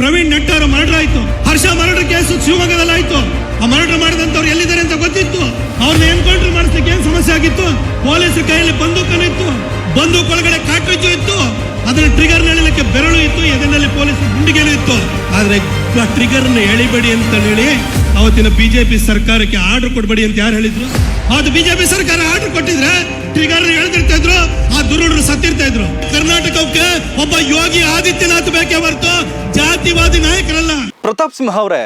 Praveen ನಟ್ಟವರ murder ಆಯ್ತು ಹರ್ಷ murder case ಶಿವಮೊಗ್ಗದಲ್ಲಿ ಆಯ್ತು ಆ ಮರ್ಡರ್ ಮಾಡಿದಂತವ್ರು ಎಲ್ಲಿದ್ದಾರೆ ಅಂತ ಗೊತ್ತಿತ್ತು. ಅವ್ರನ್ನ ಎನ್ಕೌಂಟರ್ ಮಾಡಿಸ್ಲಿಕ್ಕೆ ಏನ್ ಸಮಸ್ಯೆ ಆಗಿತ್ತು? ಪೊಲೀಸ್ ಕೈಯಲ್ಲಿ ಬಂದೂಕನು ಇತ್ತು. ಬಂದೂಕ್ ಒಳಗಡೆ ಕಾಟ್ರಿಜು ಇತ್ತು. ಅದನ್ನ ಟ್ರಿಗರ್ ಎಳಿಲಿಕ್ಕೆ ಬೆರಳು ಇತ್ತು. ಎದೆನಲ್ಲಿ ಪೊಲೀಸ್ ಗುಂಡಿಗೆಲು ಇತ್ತು. ಆದ್ರೆ ಟ್ರಿಗರ್ ಎಳಿಬೇಡಿ ಅಂತ ಹೇಳಿ ಅವತ್ತಿನ ಬಿಜೆಪಿ ಸರ್ಕಾರಕ್ಕೆ ಆರ್ಡರ್ ಕೊಡಬೇಡಿ ಅಂತ ಯಾರು ಹೇಳಿದ್ರು? ಅದು ಬಿಜೆಪಿ ಸರ್ಕಾರ ಆರ್ಡರ್ ಕೊಟ್ಟಿದ್ರೆ ಟ್ರಿಗರ್ ಎಳೆದಿರ್ತಾ ಇದ್ರು, ಆ ದುರುಡರು ಸತ್ತಿರ್ತಾ ಇದ್ರು. ಕರ್ನಾಟಕಕ್ಕೆ ಒಬ್ಬ ಯೋಗಿ ಆದಿತ್ಯನಾಥ್ ಬೇಕೇ ಹೊರತು ಜಾತಿವಾದಿ ನಾಯಕರಲ್ಲ. ಪ್ರತಾಪ್ ಸಿಂಹ ಅವರೇ,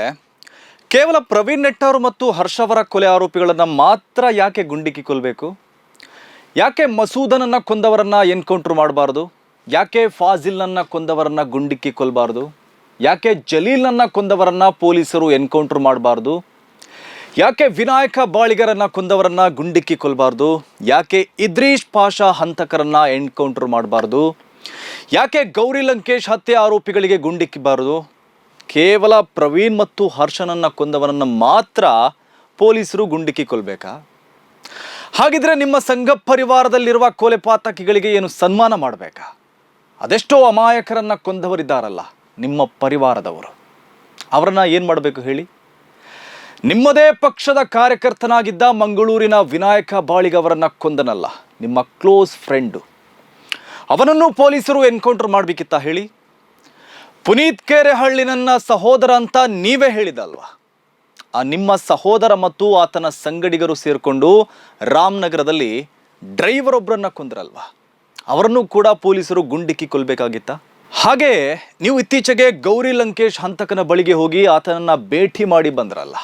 ಕೇವಲ ಪ್ರವೀಣ್ ನೆಟ್ಟಾರು ಮತ್ತು ಹರ್ಷವರ ಕೊಲೆ ಆರೋಪಿಗಳನ್ನು ಮಾತ್ರ ಯಾಕೆ ಗುಂಡಿಕ್ಕಿ ಕೊಲ್ಲಬೇಕು ಯಾಕೆ ಮಸೂದನನ್ನ ಕೊಂದವರನ್ನ ಎನ್ಕೌಂಟರ್ ಮಾಡಬಾರ್ದು? ಯಾಕೆ ಫಾಜಿಲ್ನನ್ನ ಕೊಂದವರನ್ನ ಗುಂಡಿಕ್ಕಿ ಕೊಲ್ಲಬಾರ್ದು ಯಾಕೆ ಜಲೀಲ್ನನ್ನ ಕೊಂದವರನ್ನ ಪೊಲೀಸರು ಎನ್ಕೌಂಟರ್ ಮಾಡಬಾರ್ದು? ಯಾಕೆ ವಿನಾಯಕ ಬಾಳಿಗರನ್ನ ಕೊಂದವರನ್ನ ಗುಂಡಿಕ್ಕಿ ಕೊಲ್ಲಬಾರ್ದು ಯಾಕೆ ಇದ್ರೀಶ್ ಪಾಷಾ ಹಂತಕರನ್ನ ಎನ್ಕೌಂಟರ್ ಮಾಡಬಾರ್ದು? ಯಾಕೆ ಗೌರಿ ಲಂಕೇಶ್ ಹತ್ಯೆ ಆರೋಪಿಗಳಿಗೆ ಗುಂಡಿಕ್ಕಿಬಾರದು? ಕೇವಲ ಪ್ರವೀಣ್ ಮತ್ತು ಹರ್ಷನನ್ನು ಕೊಂದವನನ್ನು ಮಾತ್ರ ಪೊಲೀಸರು ಗುಂಡಿಕ್ಕಿ ಕೊಲ್ಬೇಕಾ ಹಾಗಿದ್ರೆ ನಿಮ್ಮ ಸಂಘ ಪರಿವಾರದಲ್ಲಿರುವ ಕೊಲೆ ಪಾತಕಿಗಳಿಗೆ ಏನು ಸನ್ಮಾನ ಮಾಡಬೇಕಾ? ಅದೆಷ್ಟೋ ಅಮಾಯಕರನ್ನ ಕೊಂದವರಿದ್ದಾರಲ್ಲ ನಿಮ್ಮ ಪರಿವಾರದವರು. ಅವರನ್ನ ಏನು ಮಾಡಬೇಕು ಹೇಳಿ? ನಿಮ್ಮದೇ ಪಕ್ಷದ ಕಾರ್ಯಕರ್ತನಾಗಿದ್ದ ಮಂಗಳೂರಿನ ವಿನಾಯಕ ಬಾಳಿಗವರನ್ನು ಕೊಂದನಲ್ಲ, ನಿಮ್ಮ ಕ್ಲೋಸ್ ಫ್ರೆಂಡು. ಅವನನ್ನು ಪೊಲೀಸರು ಎನ್ಕೌಂಟರ್ ಮಾಡಬೇಕಿತ್ತ ಹೇಳಿ? ಪುನೀತ್ ಕೆರೆಹಳ್ಳಿ ನನ್ನ ಸಹೋದರ ಅಂತ ನೀವೇ ಹೇಳಿದಲ್ವಾ? ಆ ನಿಮ್ಮ ಸಹೋದರ ಮತ್ತು ಆತನ ಸಂಗಡಿಗರು ಸೇರಿಕೊಂಡು ರಾಮನಗರದಲ್ಲಿ ಡ್ರೈವರ್ ಒಬ್ಬರನ್ನ ಕೊಂದ್ರಲ್ವಾ? ಅವರನ್ನು ಕೂಡ ಪೊಲೀಸರು ಗುಂಡಿಕ್ಕಿ ಕೊಲ್ಬೇಕಾಗಿತ್ತ? ಹಾಗೆ ನೀವು ಇತ್ತೀಚೆಗೆ ಗೌರಿ ಲಂಕೇಶ್ ಹಂತಕನ ಬಳಿಗೆ ಹೋಗಿ ಆತನನ್ನ ಭೇಟಿ ಮಾಡಿ ಬಂದ್ರಲ್ಲ.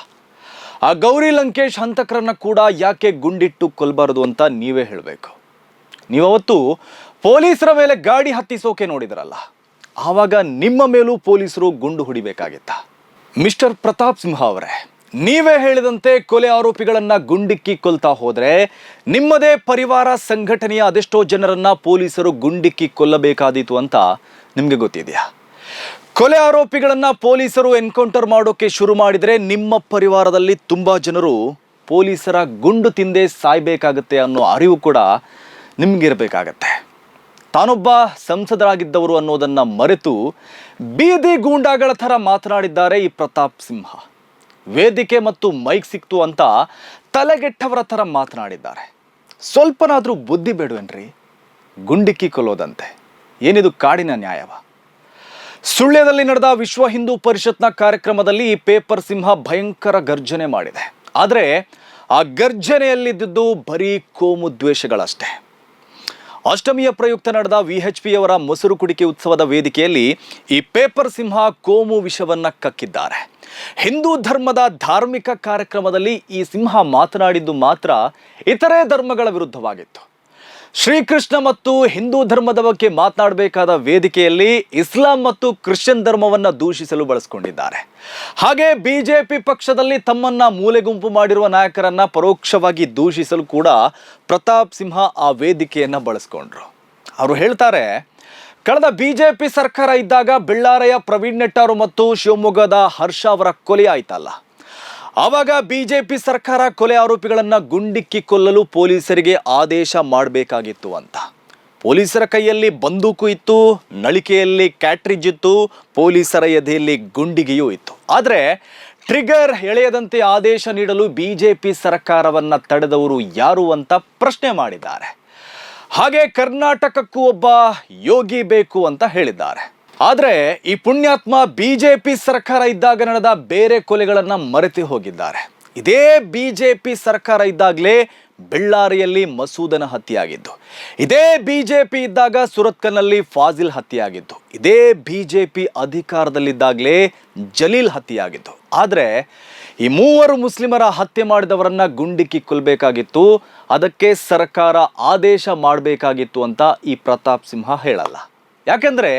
ಆ ಗೌರಿ ಲಂಕೇಶ್ ಹಂತಕರನ್ನ ಕೂಡ ಯಾಕೆ ಗುಂಡಿಟ್ಟು ಕೊಲ್ಬಾರದು ಅಂತ ನೀವೇ ಹೇಳಬೇಕು. ನೀವವತ್ತು ಪೊಲೀಸರ ಮೇಲೆ ಗಾಡಿ ಹತ್ತಿಸೋಕೆ ನೋಡಿದ್ರಲ್ಲ, ಆವಾಗ ನಿಮ್ಮ ಮೇಲೂ ಪೊಲೀಸರು ಗುಂಡು ಹೊಡಿಬೇಕಾಗಿತ್ತ. ಮಿಸ್ಟರ್ ಪ್ರತಾಪ್ ಸಿಂಹ ಅವರೇ, ನೀವೇ ಹೇಳಿದಂತೆ ಕೊಲೆ ಆರೋಪಿಗಳನ್ನ ಗುಂಡಿಕ್ಕಿ ಕೊಲ್ತಾ ಹೋದ್ರೆ ನಿಮ್ಮದೇ ಪರಿವಾರ ಸಂಘಟನೆಯ ಅದೆಷ್ಟೋ ಜನರನ್ನ ಪೊಲೀಸರು ಗುಂಡಿಕ್ಕಿ ಕೊಲ್ಲಬೇಕಾದೀತು ಅಂತ ನಿಮಗೆ ಗೊತ್ತಿದೆಯಾ? ಕೊಲೆ ಆರೋಪಿಗಳನ್ನ ಪೊಲೀಸರು ಎನ್ಕೌಂಟರ್ ಮಾಡೋಕೆ ಶುರು ಮಾಡಿದ್ರೆ ನಿಮ್ಮ ಪರಿವಾರದಲ್ಲಿ ತುಂಬಾ ಜನರು ಪೊಲೀಸರ ಗುಂಡು ತಿಂದೇ ಸಾಯ್ಬೇಕಾಗತ್ತೆ ಅನ್ನೋ ಅರಿವು ಕೂಡ ನಿಮ್ಗಿರ್ಬೇಕಾಗತ್ತೆ. ತಾನೊಬ್ಬ ಸಂಸದರಾಗಿದ್ದವರು ಅನ್ನೋದನ್ನು ಮರೆತು ಬೀದಿ ಗೂಂಡಾಗಳ ಥರ ಮಾತನಾಡಿದ್ದಾರೆ ಈ ಪ್ರತಾಪ್ ಸಿಂಹ. ವೇದಿಕೆ ಮತ್ತು ಮೈಕ್ ಸಿಕ್ತು ಅಂತ ತಲೆಗೆಟ್ಟವರ ಥರ ಮಾತನಾಡಿದ್ದಾರೆ. ಸ್ವಲ್ಪನಾದರೂ ಬುದ್ಧಿ ಬೇಡುವೆನ್ರಿ? ಗುಂಡಿಕ್ಕಿ ಕೊಲ್ಲೋದಂತೆ. ಏನಿದು ಕಾಡಿನ ನ್ಯಾಯವ? ಸುಳ್ಯದಲ್ಲಿ ನಡೆದ ವಿಶ್ವ ಹಿಂದೂ ಪರಿಷತ್ನ ಕಾರ್ಯಕ್ರಮದಲ್ಲಿ ಈ ಪೇಪರ್ ಸಿಂಹ ಭಯಂಕರ ಗರ್ಜನೆ ಮಾಡಿದೆ. ಆದರೆ ಆ ಗರ್ಜನೆಯಲ್ಲಿದ್ದುದು ಬರೀ ಕೋಮು ದ್ವೇಷಗಳಷ್ಟೇ. ಅಷ್ಟಮಿಯ ಪ್ರಯುಕ್ತ ನಡೆದ ವಿಎಚ್ಪಿ ಅವರ ಮೊಸರು ಕುಡಿಕೆ ಉತ್ಸವದ ವೇದಿಕೆಯಲ್ಲಿ ಈ ಪೇಪರ್ ಸಿಂಹ ಕೋಮು ವಿಷವನ್ನ ಕಕ್ಕಿದ್ದಾರೆ. ಹಿಂದೂ ಧರ್ಮದ ಧಾರ್ಮಿಕ ಕಾರ್ಯಕ್ರಮದಲ್ಲಿ ಈ ಸಿಂಹ ಮಾತನಾಡಿದ್ದು ಮಾತ್ರ ಇತರೆ ಧರ್ಮಗಳ ವಿರುದ್ಧವಾಗಿತ್ತು. ಶ್ರೀಕೃಷ್ಣ ಮತ್ತು ಹಿಂದೂ ಧರ್ಮದ ಬಗ್ಗೆ ಮಾತನಾಡಬೇಕಾದ ವೇದಿಕೆಯಲ್ಲಿ ಇಸ್ಲಾಂ ಮತ್ತು ಕ್ರಿಶ್ಚಿಯನ್ ಧರ್ಮವನ್ನು ದೂಷಿಸಲು ಬಳಸಿಕೊಂಡಿದ್ದಾರೆ. ಹಾಗೆ ಬಿಜೆಪಿ ಪಕ್ಷದಲ್ಲಿ ತಮ್ಮನ್ನ ಮೂಲೆಗುಂಪು ಮಾಡಿರುವ ನಾಯಕರನ್ನ ಪರೋಕ್ಷವಾಗಿ ದೂಷಿಸಲು ಕೂಡ ಪ್ರತಾಪ್ ಸಿಂಹ ಆ ವೇದಿಕೆಯನ್ನು ಬಳಸ್ಕೊಂಡ್ರು. ಅವರು ಹೇಳ್ತಾರೆ, ಕಳೆದ ಬಿಜೆಪಿ ಸರ್ಕಾರ ಇದ್ದಾಗ ಬೆಳ್ಳಾರೆಯ ಪ್ರವೀಣ್ ನೆಟ್ಟಾರು ಮತ್ತು ಶಿವಮೊಗ್ಗದ ಹರ್ಷ ಅವರ ಕೊಲೆ ಆಯ್ತಲ್ಲ. ಆವಾಗ ಬಿಜೆಪಿ ಸರ್ಕಾರ ಕೊಲೆ ಆರೋಪಿಗಳನ್ನು ಗುಂಡಿಕ್ಕಿ ಕೊಲ್ಲಲು ಪೊಲೀಸರಿಗೆ ಆದೇಶ ಮಾಡಬೇಕಾಗಿತ್ತು ಅಂತ. ಪೊಲೀಸರ ಕೈಯಲ್ಲಿ ಬಂದೂಕು ಇತ್ತು, ನಳಿಕೆಯಲ್ಲಿ ಕ್ಯಾಟ್ರಿಜ್ ಇತ್ತು, ಪೊಲೀಸರ ಎದೆಯಲ್ಲಿ ಗುಂಡಿಗೆಯೂ ಇತ್ತು. ಆದರೆ ಟ್ರಿಗರ್ ಎಳೆಯದಂತೆ ಆದೇಶ ನೀಡಲು ಬಿಜೆಪಿ ಸರ್ಕಾರವನ್ನು ತಡೆದವರು ಯಾರು ಅಂತ ಪ್ರಶ್ನೆ ಮಾಡಿದ್ದಾರೆ. ಹಾಗೆ ಕರ್ನಾಟಕಕ್ಕೂ ಒಬ್ಬ ಯೋಗಿ ಬೇಕು ಅಂತ ಹೇಳಿದ್ದಾರೆ. ಆದ್ರೆ ಈ ಪುಣ್ಯಾತ್ಮ ಬಿಜೆಪಿ ಸರ್ಕಾರ ಇದ್ದಾಗ ನಡೆದ ಬೇರೆ ಕೊಲೆಗಳನ್ನು ಮರೆತು ಹೋಗಿದ್ದಾರೆ. ಇದೇ ಬಿಜೆಪಿ ಸರ್ಕಾರ ಇದ್ದಾಗಲೇ ಬೆಳ್ಳಾರಿಯಲ್ಲಿ ಮಸೂದನ ಹತ್ಯೆಯಾಗಿದ್ದು. ಇದೇ ಬಿಜೆಪಿ ಇದ್ದಾಗ ಸುರತ್ಕಲ್ನಲ್ಲಿ ಫಾಜಿಲ್ ಹತ್ಯೆಯಾಗಿದ್ದು. ಇದೇ ಬಿಜೆಪಿ ಅಧಿಕಾರದಲ್ಲಿದ್ದಾಗಲೇ ಜಲೀಲ್ ಹತ್ಯೆಯಾಗಿದ್ದು. ಆದರೆ ಈ ಮೂವರು ಮುಸ್ಲಿಮರ ಹತ್ಯೆ ಮಾಡಿದವರನ್ನ ಗುಂಡಿಕ್ಕಿ ಕೊಲ್ಲಬೇಕಾಗಿತ್ತು ಅದಕ್ಕೆ ಸರ್ಕಾರ ಆದೇಶ ಮಾಡಬೇಕಾಗಿತ್ತು ಅಂತ ಈ ಪ್ರತಾಪ್ ಸಿಂಹ ಹೇಳಲ್ಲ. ಯಾಕೆಂದ್ರೆ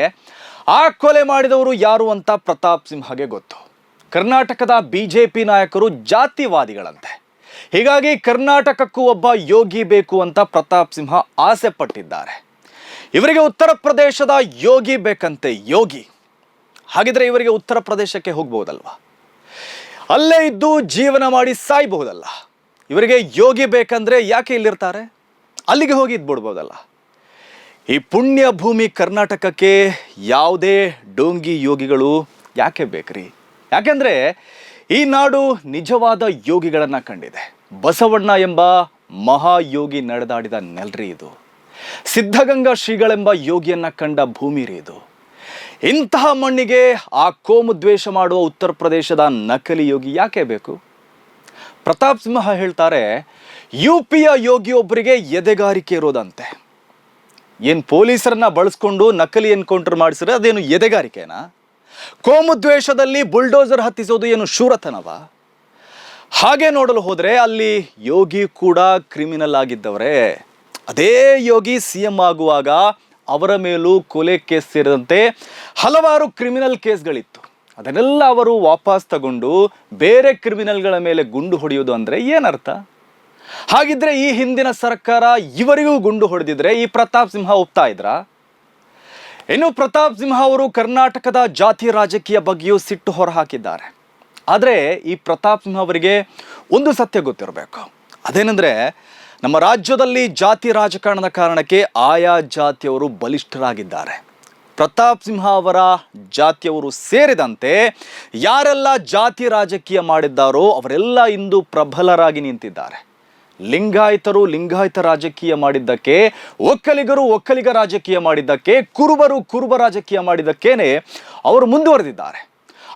ಆ ಕೊಲೆ ಮಾಡಿದವರು ಯಾರು ಅಂತ ಪ್ರತಾಪ್ ಸಿಂಹಗೆ ಗೊತ್ತು. ಕರ್ನಾಟಕದ ಬಿಜೆಪಿ ನಾಯಕರು ಜಾತಿವಾದಿಗಳಂತೆ. ಹೀಗಾಗಿ ಕರ್ನಾಟಕಕ್ಕೂ ಒಬ್ಬ ಯೋಗಿ ಬೇಕು ಅಂತ ಪ್ರತಾಪ್ ಸಿಂಹ ಆಸೆ ಪಟ್ಟಿದ್ದಾರೆ. ಇವರಿಗೆ ಉತ್ತರ ಪ್ರದೇಶದ ಯೋಗಿ ಬೇಕಂತೆ ಯೋಗಿ. ಹಾಗಿದ್ರೆ ಇವರಿಗೆ ಉತ್ತರ ಪ್ರದೇಶಕ್ಕೆ ಹೋಗ್ಬೋದಲ್ವಾ ಅಲ್ಲೇ ಇದ್ದು ಜೀವನ ಮಾಡಿ ಸಾಯ್ಬಹುದಲ್ಲ. ಇವರಿಗೆ ಯೋಗಿ ಬೇಕಂದ್ರೆ ಯಾಕೆ ಇಲ್ಲಿರ್ತಾರೆ? ಅಲ್ಲಿಗೆ ಹೋಗಿ ಇದ್ಬಿಡ್ಬೋದಲ್ಲ. ಈ ಪುಣ್ಯ ಭೂಮಿ ಕರ್ನಾಟಕಕ್ಕೆ ಯಾವುದೇ ಡೋಂಗಿ ಯೋಗಿಗಳು ಯಾಕೆ ಬೇಕ್ರಿ? ಯಾಕೆಂದ್ರೆ ಈ ನಾಡು ನಿಜವಾದ ಯೋಗಿಗಳನ್ನ ಕಂಡಿದೆ. ಬಸವಣ್ಣ ಎಂಬ ಮಹಾಯೋಗಿ ನಡೆದಾಡಿದ ನೆಲ್ರಿ ಇದು. ಸಿದ್ಧಗಂಗಾ ಶ್ರೀಗಳೆಂಬ ಯೋಗಿಯನ್ನ ಕಂಡ ಭೂಮಿ ರೀ ಇದು. ಇಂತಹ ಮಣ್ಣಿಗೆ ಆ ಕೋಮು ದ್ವೇಷ ಮಾಡುವ ಉತ್ತರ ಪ್ರದೇಶದ ನಕಲಿ ಯೋಗಿ ಯಾಕೆ ಬೇಕು? ಪ್ರತಾಪ್ ಸಿಂಹ ಹೇಳ್ತಾರೆ, ಯು ಪಿಯ ಯೋಗಿಯೊಬ್ಬರಿಗೆ ಎದೆಗಾರಿಕೆ ಇರೋದಂತೆ. ಏನು ಪೊಲೀಸರನ್ನ ಬಳಸ್ಕೊಂಡು ನಕಲಿ ಎನ್ಕೌಂಟರ್ ಮಾಡಿಸಿದ್ರೆ ಅದೇನು ಎದೆಗಾರಿಕೆನಾ? ಕೋಮುದ್ವೇಷದಲ್ಲಿ ಬುಲ್ಡೋಸರ್ ಹತ್ತಿಸೋದು ಏನು ಶೂರತನವ? ಹಾಗೆ ನೋಡಲು ಹೋದರೆ ಅಲ್ಲಿ ಯೋಗಿ ಕೂಡ ಕ್ರಿಮಿನಲ್ ಆಗಿದ್ದವರೇ. ಅದೇ ಯೋಗಿ ಸಿ ಎಂ ಆಗುವಾಗ ಅವರ ಮೇಲೂ ಕೊಲೆ ಕೇಸ್ ಸೇರಿದಂತೆ ಹಲವಾರು ಕ್ರಿಮಿನಲ್ ಕೇಸ್ಗಳಿತ್ತು. ಅದನ್ನೆಲ್ಲ ಅವರು ವಾಪಸ್ ತಗೊಂಡು ಬೇರೆ ಕ್ರಿಮಿನಲ್ಗಳ ಮೇಲೆ ಗುಂಡು ಹೊಡೆಯೋದು ಅಂದರೆ ಏನರ್ಥ? ಹಾಗಿದ್ರೆ ಈ ಹಿಂದಿನ ಸರ್ಕಾರ ಇವರಿಗೂ ಗುಂಡು ಹೊಡೆದಿದ್ರೆ ಈ ಪ್ರತಾಪ್ ಸಿಂಹ ಒಪ್ತಾ ಇದ್ರ? ಇನ್ನು ಪ್ರತಾಪ್ ಸಿಂಹ ಅವರು ಕರ್ನಾಟಕದ ಜಾತಿ ರಾಜಕೀಯ ಬಗ್ಗೆಯೂ ಸಿಟ್ಟು ಹೊರಹಾಕಿದ್ದಾರೆ. ಆದರೆ ಈ ಪ್ರತಾಪ್ ಸಿಂಹ ಅವರಿಗೆ ಒಂದು ಸತ್ಯ ಗೊತ್ತಿರಬೇಕು. ಅದೇನೆಂದರೆ ನಮ್ಮ ರಾಜ್ಯದಲ್ಲಿ ಜಾತಿ ರಾಜಕಾರಣದ ಕಾರಣಕ್ಕೆ ಆಯಾ ಜಾತಿಯವರು ಬಲಿಷ್ಠರಾಗಿದ್ದಾರೆ. ಪ್ರತಾಪ್ ಸಿಂಹ ಅವರ ಜಾತಿಯವರು ಸೇರಿದಂತೆ ಯಾರೆಲ್ಲ ಜಾತಿ ರಾಜಕೀಯ ಮಾಡಿದ್ದಾರೋ ಅವರೆಲ್ಲ ಇಂದು ಪ್ರಬಲರಾಗಿ ನಿಂತಿದ್ದಾರೆ. ಲಿಂಗಾಯತರು ಲಿಂಗಾಯತ ರಾಜಕೀಯ ಮಾಡಿದ್ದಕ್ಕೆ, ಒಕ್ಕಲಿಗರು ಒಕ್ಕಲಿಗ ರಾಜಕೀಯ ಮಾಡಿದ್ದಕ್ಕೆ, ಕುರುಬರು ಕುರುಬ ರಾಜಕೀಯ ಮಾಡಿದ್ದಕ್ಕೇನೆ ಅವರು ಮುಂದುವರೆದಿದ್ದಾರೆ.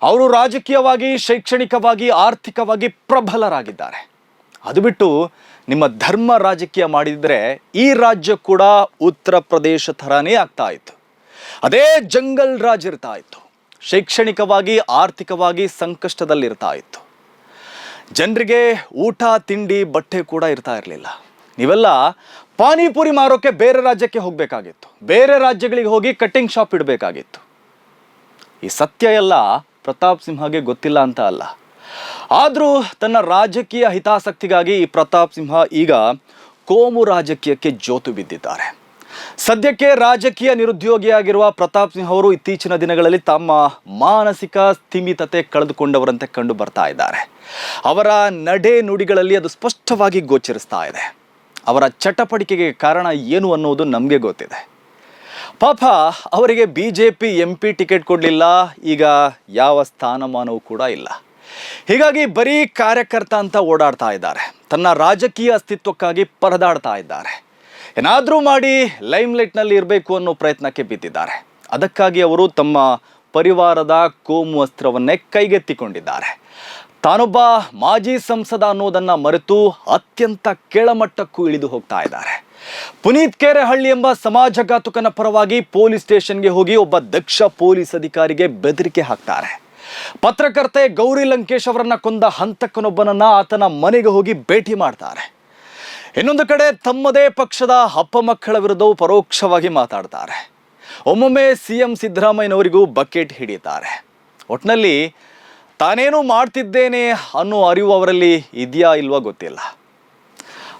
ಅವರು ರಾಜಕೀಯವಾಗಿ, ಶೈಕ್ಷಣಿಕವಾಗಿ, ಆರ್ಥಿಕವಾಗಿ ಪ್ರಬಲರಾಗಿದ್ದಾರೆ. ಅದು ಬಿಟ್ಟು ನಿಮ್ಮ ಧರ್ಮ ರಾಜಕೀಯ ಮಾಡಿದರೆ ಈ ರಾಜ್ಯ ಕೂಡ ಉತ್ತರ ಪ್ರದೇಶ ಥರನೇ ಆಗ್ತಾ ಇತ್ತು. ಅದೇ ಜಂಗಲ್ ರಾಜ್ ಇರ್ತಾ ಇತ್ತು. ಶೈಕ್ಷಣಿಕವಾಗಿ, ಆರ್ಥಿಕವಾಗಿ ಸಂಕಷ್ಟದಲ್ಲಿರ್ತಾ ಇತ್ತು. ಜನರಿಗೆ ಊಟ, ತಿಂಡಿ, ಬಟ್ಟೆ ಕೂಡ ಇರ್ತಾ ಇರಲಿಲ್ಲ. ನೀವೆಲ್ಲ ಪಾನಿಪುರಿ ಮಾರೋಕ್ಕೆ ಬೇರೆ ರಾಜ್ಯಕ್ಕೆ ಹೋಗಬೇಕಾಗಿತ್ತು. ಬೇರೆ ರಾಜ್ಯಗಳಿಗೆ ಹೋಗಿ ಕಟ್ಟಿಂಗ್ ಶಾಪ್ ಇಡಬೇಕಾಗಿತ್ತು. ಈ ಸತ್ಯ ಎಲ್ಲ ಪ್ರತಾಪ್ ಸಿಂಹಗೆ ಗೊತ್ತಿಲ್ಲ ಅಂತ ಅಲ್ಲ. ಆದರೂ ತನ್ನ ರಾಜಕೀಯ ಹಿತಾಸಕ್ತಿಗಾಗಿ ಈ ಪ್ರತಾಪ್ ಸಿಂಹ ಈಗ ಕೋಮು ರಾಜಕೀಯಕ್ಕೆ ಜೋತು ಬಿದ್ದಿದ್ದಾರೆ. ಸದ್ಯಕ್ಕೆ ರಾಜಕೀಯ ನಿರುದ್ಯೋಗಿಯಾಗಿರುವ ಪ್ರತಾಪ್ ಸಿಂಹ ಅವರು ಇತ್ತೀಚಿನ ದಿನಗಳಲ್ಲಿ ತಮ್ಮ ಮಾನಸಿಕ ಸ್ಥಿಮಿತತೆ ಕಳೆದುಕೊಂಡವರಂತೆ ಕಂಡು ಬರ್ತಾ ಇದ್ದಾರೆ. ಅವರ ನಡೆ ನುಡಿಗಳಲ್ಲಿ ಅದು ಸ್ಪಷ್ಟವಾಗಿ ಗೋಚರಿಸ್ತಾ ಇದೆ. ಅವರ ಚಟಪಡಿಕೆಗೆ ಕಾರಣ ಏನು ಅನ್ನೋದು ನಮಗೆ ಗೊತ್ತಿದೆ. ಪಾಪ, ಅವರಿಗೆ B J P M P ticket ಕೊಡಲಿಲ್ಲ, ಈಗ ಯಾವ ಸ್ಥಾನಮಾನವೂ ಕೂಡ ಇಲ್ಲ. ಹೀಗಾಗಿ ಬರೀ ಕಾರ್ಯಕರ್ತ ಅಂತ ಓಡಾಡ್ತಾ ಇದ್ದಾರೆ. ತನ್ನ ರಾಜಕೀಯ ಅಸ್ತಿತ್ವಕ್ಕಾಗಿ ಪರದಾಡ್ತಾ ಇದ್ದಾರೆ. ಏನಾದರೂ ಮಾಡಿ ಲೈಮ್ಲೈಟ್ನಲ್ಲಿ ಇರಬೇಕು ಅನ್ನೋ ಪ್ರಯತ್ನಕ್ಕೆ ಬಿದ್ದಿದ್ದಾರೆ. ಅದಕ್ಕಾಗಿ ಅವರು ತಮ್ಮ ಪರಿವಾರದ ಕೋಮು ಅಸ್ತ್ರವನ್ನೇ ಕೈಗೆತ್ತಿಕೊಂಡಿದ್ದಾರೆ. ತಾನೊಬ್ಬ ಮಾಜಿ ಸಂಸದ ಅನ್ನೋದನ್ನು ಮರೆತು ಅತ್ಯಂತ ಕೆಳಮಟ್ಟಕ್ಕೂ ಇಳಿದು ಹೋಗ್ತಾ ಇದ್ದಾರೆ. ಪುನೀತ್ ಕೆರೆಹಳ್ಳಿ ಎಂಬ ಸಮಾಜಘಾತುಕನ ಪರವಾಗಿ ಪೊಲೀಸ್ ಸ್ಟೇಷನ್ಗೆ ಹೋಗಿ ಒಬ್ಬ ದಕ್ಷ ಪೊಲೀಸ್ ಅಧಿಕಾರಿಗೆ ಬೆದರಿಕೆ ಹಾಕ್ತಾರೆ. ಪತ್ರಕರ್ತೆ ಗೌರಿ ಲಂಕೇಶ್ ಅವರನ್ನ ಕೊಂದ ಹಂತಕನೊಬ್ಬನನ್ನ ಆತನ ಮನೆಗೆ ಹೋಗಿ ಭೇಟಿ ಮಾಡ್ತಾರೆ. ಇನ್ನೊಂದು ಕಡೆ ತಮ್ಮದೇ ಪಕ್ಷದ ಅಪ್ಪ ಮಕ್ಕಳ ವಿರುದ್ಧವೂ ಪರೋಕ್ಷವಾಗಿ ಮಾತಾಡ್ತಾರೆ. ಒಮ್ಮೊಮ್ಮೆ ಸಿ ಎಂ ಸಿದ್ದರಾಮಯ್ಯನವರಿಗೂ ಬಕೆಟ್ ಹಿಡಿತಾರೆ ಒಟ್ಟಿನಲ್ಲಿ ತಾನೇನು ಮಾಡ್ತಿದ್ದೇನೆ ಅನ್ನೋ ಅರಿವು ಅವರಲ್ಲಿ ಇದೆಯಾ ಇಲ್ವಾ ಗೊತ್ತಿಲ್ಲ.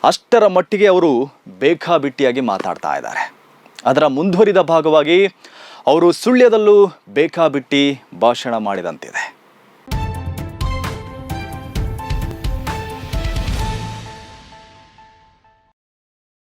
ಅಷ್ಟರ ಮಟ್ಟಿಗೆ ಅವರು ಬೇಕಾಬಿಟ್ಟಿಯಾಗಿ ಮಾತಾಡ್ತಾ ಇದ್ದಾರೆ. ಅದರ ಮುಂದುವರಿದ ಭಾಗವಾಗಿ ಅವರು ಸುಳ್ಯದಲ್ಲೂ ಬೇಕಾಬಿಟ್ಟಿ ಭಾಷಣ ಮಾಡಿದಂತಿದೆ.